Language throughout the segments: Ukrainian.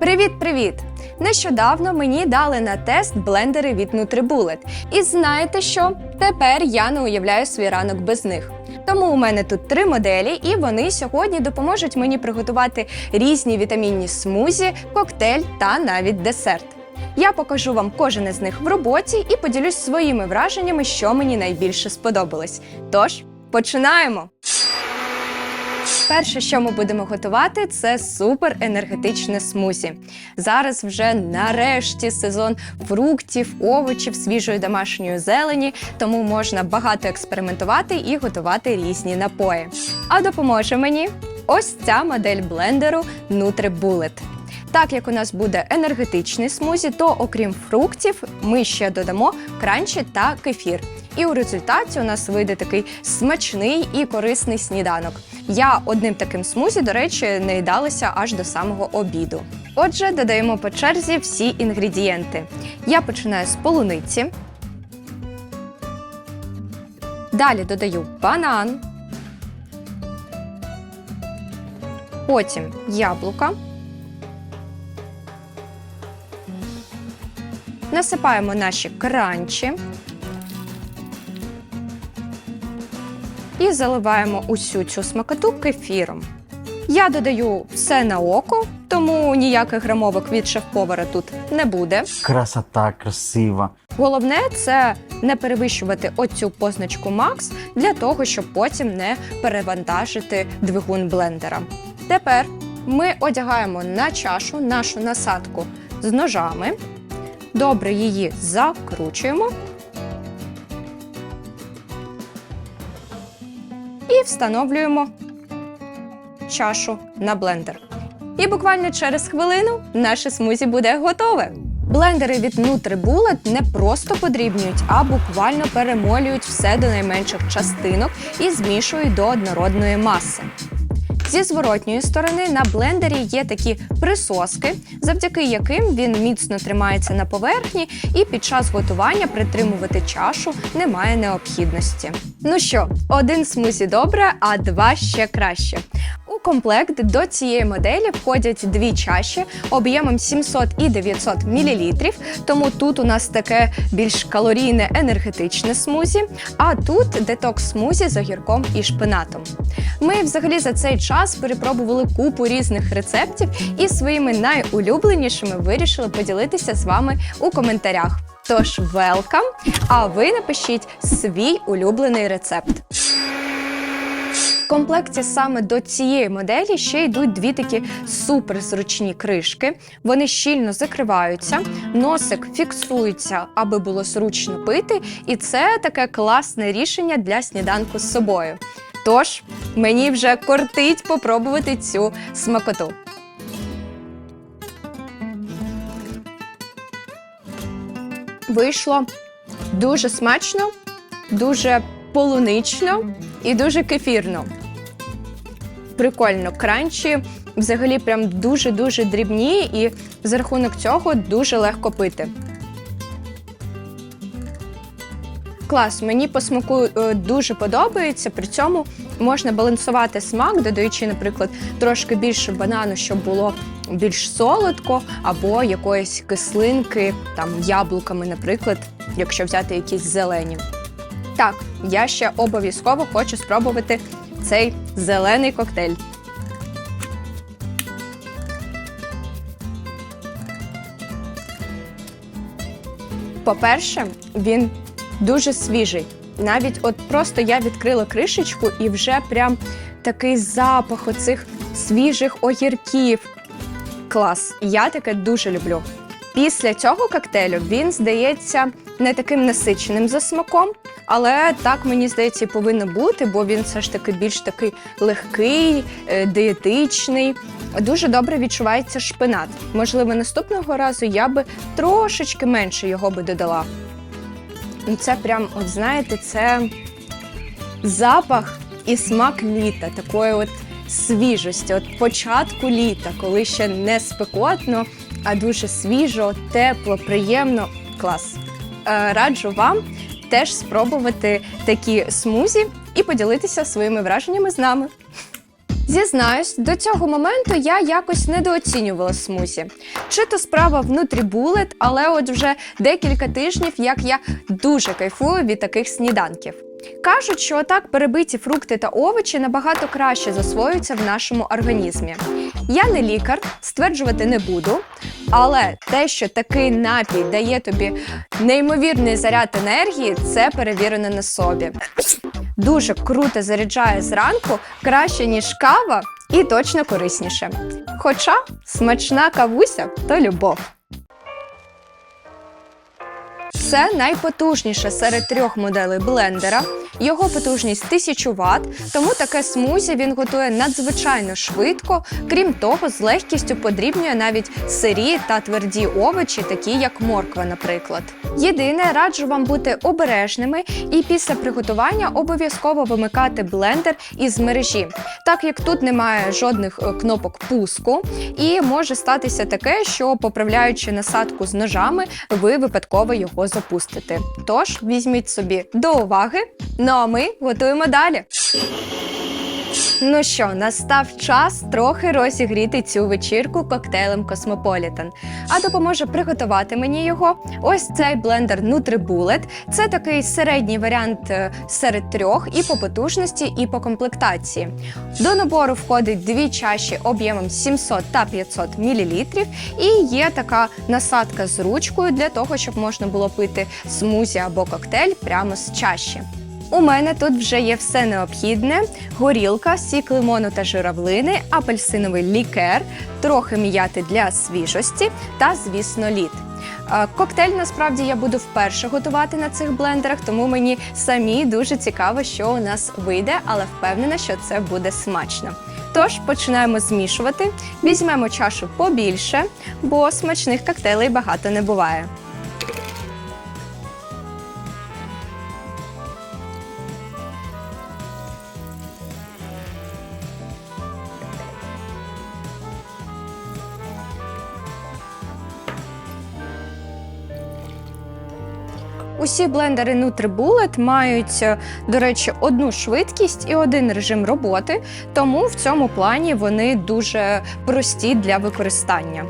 Привіт-привіт! Нещодавно мені дали на тест блендери від Nutribullet. І знаєте що? Тепер я не уявляю свій ранок без них. Тому у мене тут три моделі, і вони сьогодні допоможуть мені приготувати різні вітамінні смузі, коктейль та навіть десерт. Я покажу вам кожен із них в роботі і поділюсь своїми враженнями, що мені найбільше сподобалось. Тож, починаємо! Перше, що ми будемо готувати, це супер енергетичне смузі. Зараз вже нарешті сезон фруктів, овочів, свіжої домашньої зелені, тому можна багато експериментувати і готувати різні напої. А допоможе мені ось ця модель блендеру NutriBullet. Так як у нас буде енергетичний смузі, то окрім фруктів, ми ще додамо кранчі та кефір. І у результаті у нас вийде такий смачний і корисний сніданок. Я одним таким смузі, до речі, не їдалася аж до самого обіду. Отже, додаємо по черзі всі інгредієнти. Я починаю з полуниці. Далі додаю банан. Потім яблука. Насипаємо наші кранчі. І заливаємо усю цю смакоту кефіром. Я додаю все на око, тому ніяких грамовок від шеф-повара тут не буде. Красота, красива. Головне це не перевищувати оцю позначку Max для того, щоб потім не перевантажити двигун блендера. Тепер ми одягаємо на чашу нашу насадку з ножами. Добре її закручуємо встановлюємо чашу на блендер. І буквально через хвилину наше смузі буде готове. Блендери від NutriBullet не просто подрібнюють, а буквально перемолюють все до найменших частинок і змішують до однородної маси. Зі зворотньої сторони на блендері є такі присоски, завдяки яким він міцно тримається на поверхні, і під час готування притримувати чашу немає необхідності. Ну що, один смузі добре, а два ще краще. У комплект до цієї моделі входять дві чаші об'ємом 700 і 900 мл, тому тут у нас таке більш калорійне енергетичне смузі, а тут детокс смузі з огірком і шпинатом. Ми взагалі за цей час перепробували купу різних рецептів і своїми найулюбленішими вирішили поділитися з вами у коментарях. Тож велкам! А ви напишіть свій улюблений рецепт. Комплекті саме до цієї моделі ще йдуть дві такі суперзручні кришки. Вони щільно закриваються, носик фіксується, аби було зручно пити, і це таке класне рішення для сніданку з собою. Тож мені вже кортить попробувати цю смакоту. Вийшло дуже смачно, дуже полунично і дуже кефірно. Прикольно, кранчі взагалі прям дуже-дуже дрібні, і за рахунок цього дуже легко пити. Клас, мені по смаку е, дуже подобається. При цьому можна балансувати смак, додаючи, наприклад, трошки більше банану, щоб було більш солодко, або якоїсь кислинки, там яблуками, наприклад, якщо взяти якісь зелені. Так, я ще обов'язково хочу спробувати цей зелений коктейль. По-перше, він дуже свіжий. Навіть от просто я відкрила кришечку і вже прям такий запах оцих свіжих огірків. Клас, я таке дуже люблю. Після цього коктейлю він здається не таким насиченим за смаком, але так мені здається і повинно бути, бо він все ж таки більш такий легкий, е, дієтичний. Дуже добре відчувається шпинат. Можливо, наступного разу я би трошечки менше його би додала. Ну, це прям, от знаєте, це запах і смак літа, такої от свіжості, от початку літа, коли ще не спекотно, а дуже свіжо, тепло, приємно. Клас. Е, раджу вам теж спробувати такі смузі і поділитися своїми враженнями з нами. Зізнаюсь, до цього моменту я якось недооцінювала смузі. Чи то справа в Нутрібулет, але от вже декілька тижнів, як я дуже кайфую від таких сніданків. Кажуть, що так перебиті фрукти та овочі набагато краще засвоюються в нашому організмі. Я не лікар, стверджувати не буду, але те, що такий напій дає тобі неймовірний заряд енергії, це перевірено на собі. Дуже круто заряджає зранку, краще ніж кава і точно корисніше. Хоча смачна кавуся то любов. Це найпотужніше серед трьох моделей блендера. Його потужність 1000 Вт, тому таке смузі він готує надзвичайно швидко. Крім того, з легкістю подрібнює навіть сирі та тверді овочі, такі як морква, наприклад. Єдине, раджу вам бути обережними і після приготування обов'язково вимикати блендер із мережі, так як тут немає жодних е, кнопок пуску, і може статися таке, що поправляючи насадку з ножами, ви випадково його запустите. Тож візьміть собі до уваги. Ну а ми готуємо далі. Ну що, настав час трохи розігріти цю вечірку коктейлем Cosmopolitan. А допоможе приготувати мені його ось цей блендер NutriBullet. Це такий середній варіант е, серед трьох і по потужності, і по комплектації. До набору входить дві чаші об'ємом 700 та 500 мл. І є така насадка з ручкою для того, щоб можна було пити смузі або коктейль прямо з чаші. У мене тут вже є все необхідне: горілка, сік лимону та журавлини, апельсиновий лікер, трохи м'яти для свіжості та, звісно, лід. Коктейль насправді я буду вперше готувати на цих блендерах, тому мені самі дуже цікаво, що у нас вийде, але впевнена, що це буде смачно. Тож починаємо змішувати. Візьмемо чашу побільше, бо смачних коктейлей багато не буває. Усі блендери NutriBullet мають, е, до речі, одну швидкість і один режим роботи, тому в цьому плані вони дуже прості для використання.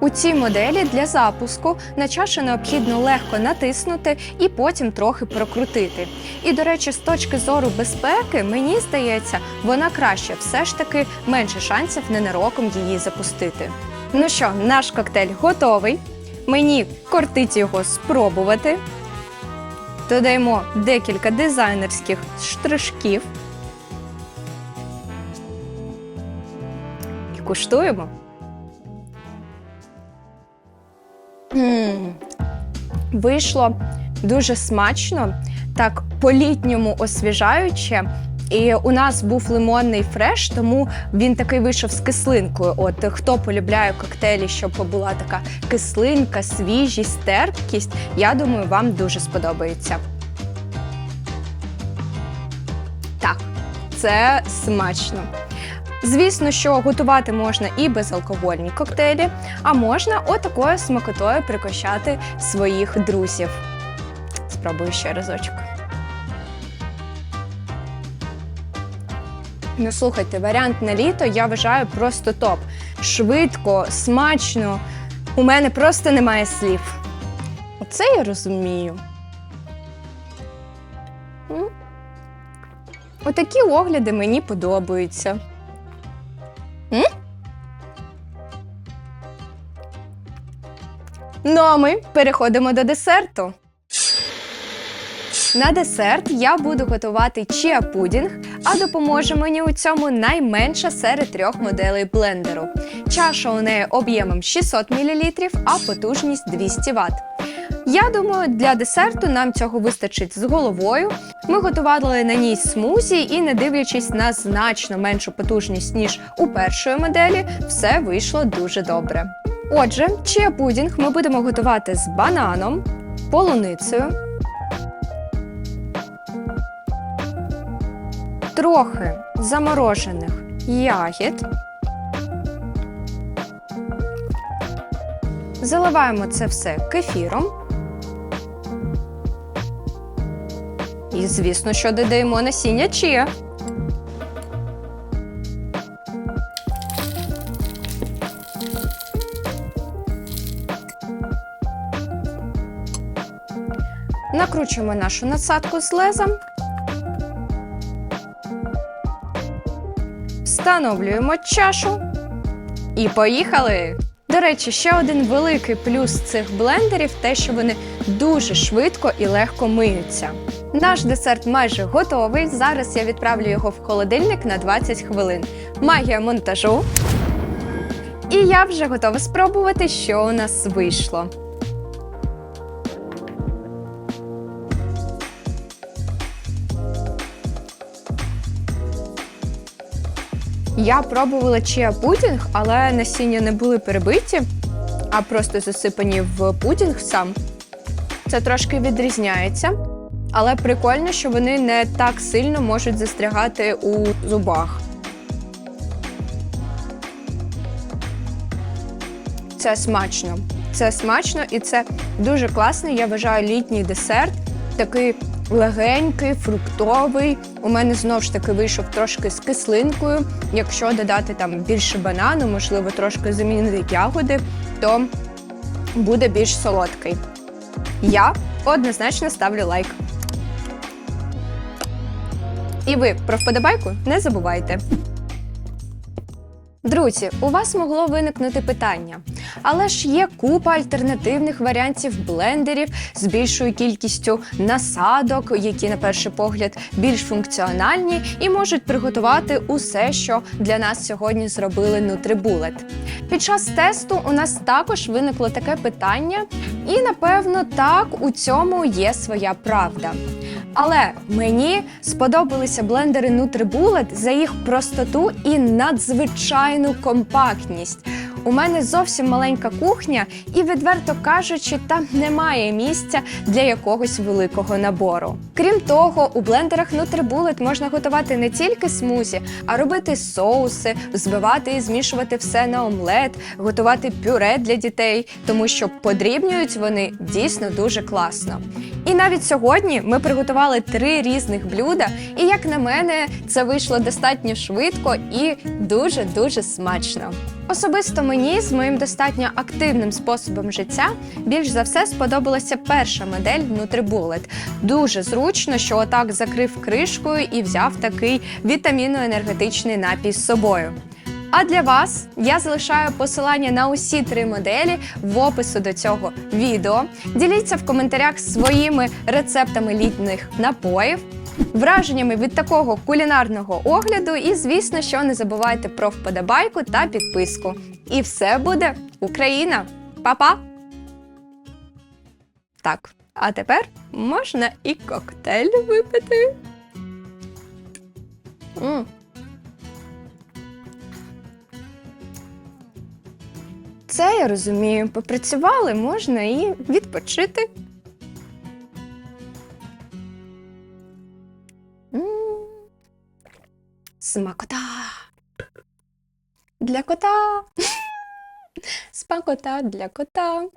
У цій моделі для запуску на чашу необхідно легко натиснути і потім трохи прокрутити. І, до речі, з точки зору безпеки, мені здається, вона краще, все ж таки менше шансів ненароком її запустити. Ну що, наш коктейль готовий. Мені кортить його спробувати. Додаємо декілька дизайнерських штришків. І куштуємо. м Вийшло дуже смачно, так по-літньому освіжаюче. І у нас був лимонний фреш, тому він такий вийшов з кислинкою. От хто полюбляє коктейлі, щоб була така кислинка, свіжість, терпкість, я думаю, вам дуже сподобається. Так, це смачно. Звісно, що готувати можна і безалкогольні коктейлі, а можна отакою смакотою прикощати своїх друзів. Спробую ще разочок. Ну, слухайте, варіант на літо я вважаю просто топ. Швидко, смачно. У мене просто немає слів. Оце я розумію. Отакі огляди мені подобаються. Ну, а ми переходимо до десерту. На десерт я буду готувати чіа пудінг, а допоможе мені у цьому найменша серед трьох моделей блендеру. Чаша у неї об'ємом 600 мл, а потужність 200 Вт. Я думаю, для десерту нам цього вистачить з головою. Ми готували на ній смузі і, не дивлячись на значно меншу потужність, ніж у першої моделі, все вийшло дуже добре. Отже, чия пудінг ми будемо готувати з бананом, полуницею, трохи заморожених ягід. Заливаємо це все кефіром. І, звісно, що додаємо насіння чия. Накручуємо нашу насадку з лезом. Встановлюємо чашу. І поїхали! До речі, ще один великий плюс цих блендерів те, що вони дуже швидко і легко миються. Наш десерт майже готовий. Зараз я відправлю його в холодильник на 20 хвилин. Магія монтажу. І я вже готова спробувати, що у нас вийшло. Я пробувала чия пудінг, але насіння не були перебиті, а просто засипані в пудінг сам. Це трошки відрізняється, але прикольно, що вони не так сильно можуть застрягати у зубах. Це смачно. Це смачно і це дуже класний, я вважаю, літній десерт. Такий легенький, фруктовий. У мене знову ж таки вийшов трошки з кислинкою. Якщо додати там більше банану, можливо, трошки замінити ягоди, то буде більш солодкий. Я однозначно ставлю лайк. І ви про вподобайку не забувайте. Друзі, у вас могло виникнути питання. Але ж є купа альтернативних варіантів блендерів з більшою кількістю насадок, які на перший погляд більш функціональні і можуть приготувати усе, що для нас сьогодні зробили Nutribullet. Під час тесту у нас також виникло таке питання, і напевно так у цьому є своя правда. Але мені сподобалися блендери Nutribullet за їх простоту і надзвичайну компактність. У мене зовсім маленька кухня, і, відверто кажучи, там немає місця для якогось великого набору. Крім того, у блендерах Nutribullet можна готувати не тільки смузі, а робити соуси, збивати і змішувати все на омлет, готувати пюре для дітей, тому що подрібнюють вони дійсно дуже класно. І навіть сьогодні ми приготували три різних блюда, і як на мене, це вийшло достатньо швидко і дуже дуже смачно. Особисто мені з моїм достатньо активним способом життя більш за все сподобалася перша модель Nutribullet. Дуже зручно, що отак закрив кришкою і взяв такий вітамінно-енергетичний напій з собою. А для вас я залишаю посилання на усі три моделі в опису до цього відео. Діліться в коментарях своїми рецептами літніх напоїв, враженнями від такого кулінарного огляду. І, звісно, що не забувайте про вподобайку та підписку. І все буде Україна! Па-па! Так, а тепер можна і коктейль випити. М. Це я розумію. Попрацювали, можна і відпочити. Смакота. Для кота. Смакота для кота.